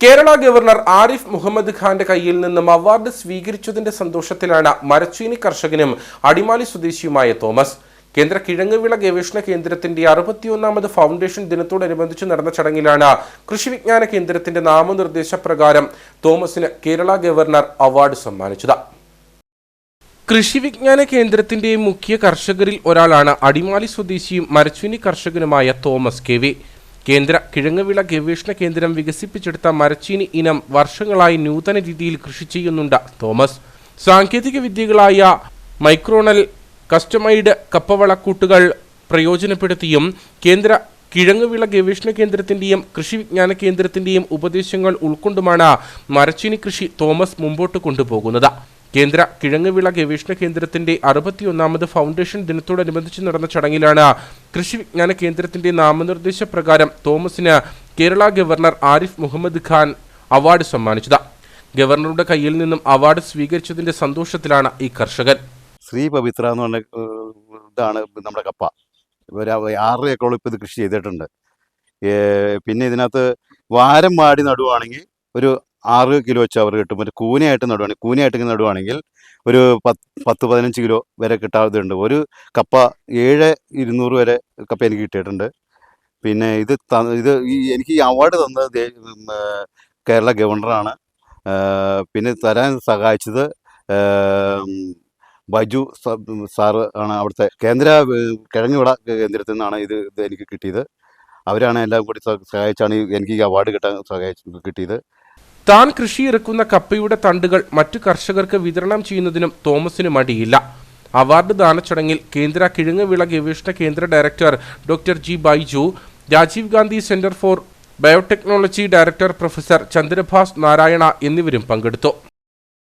Kerala governor Arif Muhammad ഖാന്റെ കയ്യിൽ നിന്നും അവാർഡ് സ്വീകരിച്ചതിന്റെ സന്തോഷത്തിലാണ് മരച്ചീനി കർഷകനും അടിമാലി സ്വദേശിയുമായ തോമസ്. കേന്ദ്ര കിഴങ്ങുവിള ഗവേഷണ കേന്ദ്രത്തിന്റെ അറുപത്തിയൊന്നാമത് ഫൗണ്ടേഷൻ ദിനത്തോടനുബന്ധിച്ച് നടന്ന ചടങ്ങിലാണ് കൃഷി വിജ്ഞാന കേന്ദ്രത്തിന്റെ നാമനിർദ്ദേശ പ്രകാരം തോമസിന് കേരള ഗവർണർ അവാർഡ് സമ്മാനിച്ചത്. കൃഷി വിജ്ഞാന കേന്ദ്രത്തിന്റെ മുഖ്യ കർഷകരിൽ ഒരാളാണ് അടിമാലി സ്വദേശിയും മരച്ചുനി കർഷകനുമായ തോമസ് കെ വി. കേന്ദ്ര കിഴങ്ങുവിള ഗവേഷണ കേന്ദ്രം വികസിപ്പിച്ചെടുത്ത മരച്ചീനി ഇനം വർഷങ്ങളായി നൂതന രീതിയിൽ കൃഷി ചെയ്യുന്നുണ്ട്. തോമസ് സാങ്കേതിക വിദ്യകളായ മൈക്രോണൽ കസ്റ്റമൈഡ് കപ്പവളക്കൂട്ടുകൾ പ്രയോജനപ്പെടുത്തിയും കേന്ദ്ര കിഴങ്ങുവിള ഗവേഷണ കേന്ദ്രത്തിന്റെയും കൃഷി വിജ്ഞാന കേന്ദ്രത്തിന്റെയും ഉപദേശങ്ങൾ ഉൾക്കൊണ്ടുമാണ് മരച്ചീനി കൃഷി തോമസ് മുമ്പോട്ട് കൊണ്ടുപോകുന്നത്. കേന്ദ്ര കിഴങ്ങുവിള ഗവേഷണ കേന്ദ്രത്തിന്റെ അറുപത്തിയൊന്നാമത് ഫൗണ്ടേഷൻ ദിനത്തോടനുബന്ധിച്ച് നടന്ന ചടങ്ങിലാണ് കൃഷി വിജ്ഞാന കേന്ദ്രത്തിന്റെ നാമനിർദ്ദേശ പ്രകാരം തോമസിന് കേരള ഗവർണർ ആരിഫ് മുഹമ്മദ് ഖാൻ അവാർഡ് സമ്മാനിച്ചത്. ഗവർണറുടെ കയ്യിൽ നിന്നും അവാർഡ് സ്വീകരിച്ചതിന്റെ സന്തോഷത്തിലാണ് ഈ കർഷകൻ. ശ്രീ പവിത്ര എന്ന് പറഞ്ഞ ഇതാണ് നമ്മുടെ കപ്പ. ആറര ഏക്കറോളം ഇപ്പോൾ ഇത് കൃഷി ചെയ്തിട്ടുണ്ട്. പിന്നെ ഇതിനകത്ത് വാരം വാടി നടുവാണെങ്കിൽ ഒരു ആറ് കിലോ അവർ കിട്ടും. മറ്റേ കൂനയായിട്ട് നടുവാണെങ്കിൽ കൂനയായിട്ട് നടുവാണെങ്കിൽ ഒരു പത്ത് പത്ത് പതിനഞ്ച് കിലോ വരെ കിട്ടാതെയുണ്ട് ഒരു കപ്പ ഏഴ് ഇരുന്നൂറ് വരെ കപ്പ എനിക്ക് കിട്ടിയിട്ടുണ്ട്. പിന്നെ ഇത് ഇത് ഈ എനിക്ക് ഈ അവാർഡ് തന്നത് കേരള ഗവർണറാണ്. പിന്നെ തരാൻ സഹായിച്ചത് ബജു സാറ് ആണ് അവിടുത്തെ കേന്ദ്ര കിഴങ്ങുവിട കേന്ദ്രത്തിൽ നിന്നാണ് ഇത് ഇത് എനിക്ക് കിട്ടിയത്. അവരാണ് എല്ലാം കൂടി സഹായിച്ചാണ് എനിക്ക് ഈ അവാർഡ് കിട്ടാൻ സഹായിച്ചു കിട്ടിയത്. താൻ കൃഷിയിറക്കുന്ന കപ്പയുടെ തണ്ടുകൾ മറ്റു കർഷകർക്ക് വിതരണം ചെയ്യുന്നതിനും തോമസിന് മടിയില്ല അവാർഡ് ദാന ചടങ്ങിൽ കേന്ദ്ര കിഴങ്ങുവിള ഗവേഷണ കേന്ദ്ര director doctor G Baiju Rajiv Gandhi centre for biotechnology director professor Chandrabhas Narayana എന്നിവരും പങ്കെടുത്തു.